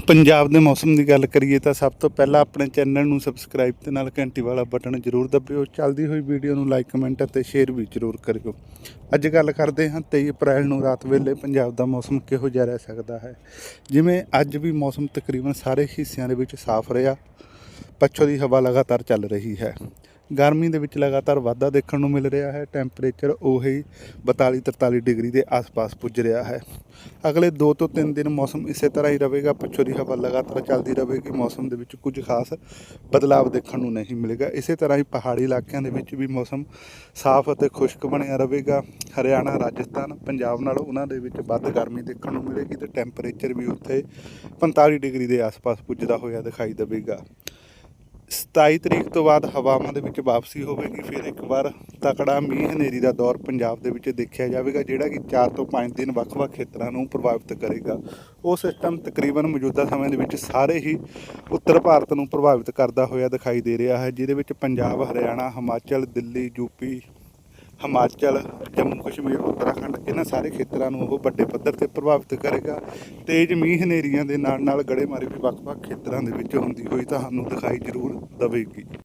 ਪੰਜਾਬ ਦੇ ਮੌਸਮ ਦੀ ਗੱਲ ਕਰੀਏ ਤਾਂ ਸਭ ਤੋਂ ਪਹਿਲਾਂ ਆਪਣੇ ਚੈਨਲ ਨੂੰ ਸਬਸਕ੍ਰਾਈਬ ਤੇ ਨਾਲ ਘੰਟੀ ਵਾਲਾ ਬਟਨ ਜ਼ਰੂਰ ਦਬਿਓ। ਚੱਲਦੀ ਹੋਈ ਵੀਡੀਓ ਨੂੰ ਲਾਈਕ ਕਮੈਂਟ ਅਤੇ ਸ਼ੇਅਰ ਵੀ ਜ਼ਰੂਰ ਕਰਿਓ। ਅੱਜ ਗੱਲ ਕਰਦੇ ਹਾਂ 23 ਅਪ੍ਰੈਲ ਨੂੰ ਰਾਤ ਵੇਲੇ ਪੰਜਾਬ ਦਾ ਮੌਸਮ ਕਿਹੋ ਜਿਹਾ ਰਹਿ ਸਕਦਾ ਹੈ? ਜਿਵੇਂ ਅੱਜ ਵੀ ਮੌਸਮ ਤਕਰੀਬਨ ਸਾਰੇ ਹਿੱਸਿਆਂ ਦੇ ਵਿੱਚ ਸਾਫ਼ ਰਿਹਾ, ਪੱਛੋ ਦੀ ਹਵਾ ਲਗਾਤਾਰ ਚੱਲ ਰਹੀ ਹੈ। ਗਰਮੀ ਦੇ ਵਿੱਚ ਲਗਾਤਾਰ ਵਾਧਾ ਦੇਖਣ ਨੂੰ ਮਿਲ ਰਿਹਾ ਹੈ। ਟੈਂਪਰੇਚਰ ਉਹੀ 42 43 ਡਿਗਰੀ ਦੇ ਆਸ-ਪਾਸ ਪੁੱਜ ਰਿਹਾ ਹੈ। ਅਗਲੇ 2 ਤੋਂ 3 ਦਿਨ ਮੌਸਮ ਇਸੇ ਤਰ੍ਹਾਂ ਹੀ ਰਹੇਗਾ। ਪਿੱਛੋਂ ਦੀ ਹਵਾ ਲਗਾਤਾਰ ਚੱਲਦੀ ਰਹੇਗੀ। ਮੌਸਮ ਦੇ ਵਿੱਚ ਕੁਝ ਖਾਸ ਬਦਲਾਵ ਦੇਖਣ ਨੂੰ ਨਹੀਂ ਮਿਲੇਗਾ। ਇਸੇ ਤਰ੍ਹਾਂ ਹੀ ਪਹਾੜੀ ਇਲਾਕਿਆਂ ਦੇ ਵਿੱਚ ਵੀ ਮੌਸਮ ਸਾਫ਼ ਅਤੇ ਖੁਸ਼ਕ ਬਣਿਆ ਰਹੇਗਾ। ਹਰਿਆਣਾ, ਰਾਜਸਥਾਨ, ਪੰਜਾਬ ਨਾਲ ਉਹਨਾਂ ਦੇ ਵਿੱਚ ਵੱਧ ਗਰਮੀ ਦੇਖਣ ਨੂੰ ਮਿਲੇਗੀ ਤੇ ਟੈਂਪਰੇਚਰ ਵੀ ਉੱਥੇ 45 ਡਿਗਰੀ ਦੇ ਆਸ-ਪਾਸ ਪੁੱਜਦਾ ਹੋਇਆ ਦਿਖਾਈ ਦੇਵੇਗਾ। 27 ਤਰੀਕ ਤੋਂ ਬਾਅਦ ਹਵਾਵਾਂ ਦੇ ਵਿੱਚ ਵਾਪਸੀ ਹੋਵੇਗੀ, ਫਿਰ ਇੱਕ ਵਾਰ ਤਕੜਾ ਮੀਂਹ ਹਨੇਰੀ ਦਾ ਦੌਰ ਪੰਜਾਬ ਦੇ ਵਿੱਚ ਦੇਖਿਆ ਜਾਵੇਗਾ, ਜਿਹੜਾ ਕਿ 4 ਤੋਂ 5 ਦਿਨ ਵੱਖ-ਵੱਖ ਖੇਤਰਾਂ ਨੂੰ ਪ੍ਰਭਾਵਿਤ ਕਰੇਗਾ। ਉਹ ਸਿਸਟਮ ਤਕਰੀਬਨ ਮੌਜੂਦਾ ਸਮੇਂ ਦੇ ਵਿੱਚ ਸਾਰੇ ਹੀ ਉੱਤਰ ਭਾਰਤ ਨੂੰ ਪ੍ਰਭਾਵਿਤ ਕਰਦਾ ਹੋਇਆ ਦਿਖਾਈ ਦੇ ਰਿਹਾ ਹੈ, ਜਿਹਦੇ ਵਿੱਚ ਪੰਜਾਬ, ਹਰਿਆਣਾ, ਹਿਮਾਚਲ, ਦਿੱਲੀ ਯੂਪੀ ਹਿਮਾਚਲ ਜੰਮੂ ਕਸ਼ਮੀਰ ਉੱਤਰ ਇਹਨਾਂ ਸਾਰੇ ਖੇਤਰਾਂ ਨੂੰ ਉਹ ਵੱਡੇ ਪੱਧਰ ਤੇ ਪ੍ਰਭਾਵਿਤ ਕਰੇਗਾ। ਤੇਜ਼ ਮੀਂਹ ਹਨੇਰੀਆਂ ਦੇ ਨਾਲ ਨਾਲ ਗੜੇਮਾਰੀ ਵੀ ਵੱਖ-ਵੱਖ ਖੇਤਰਾਂ ਦੇ ਵਿੱਚ ਹੁੰਦੀ ਹੋਈ ਤੁਹਾਨੂੰ ਦਿਖਾਈ ਜ਼ਰੂਰ ਦੇਵੇਗੀ।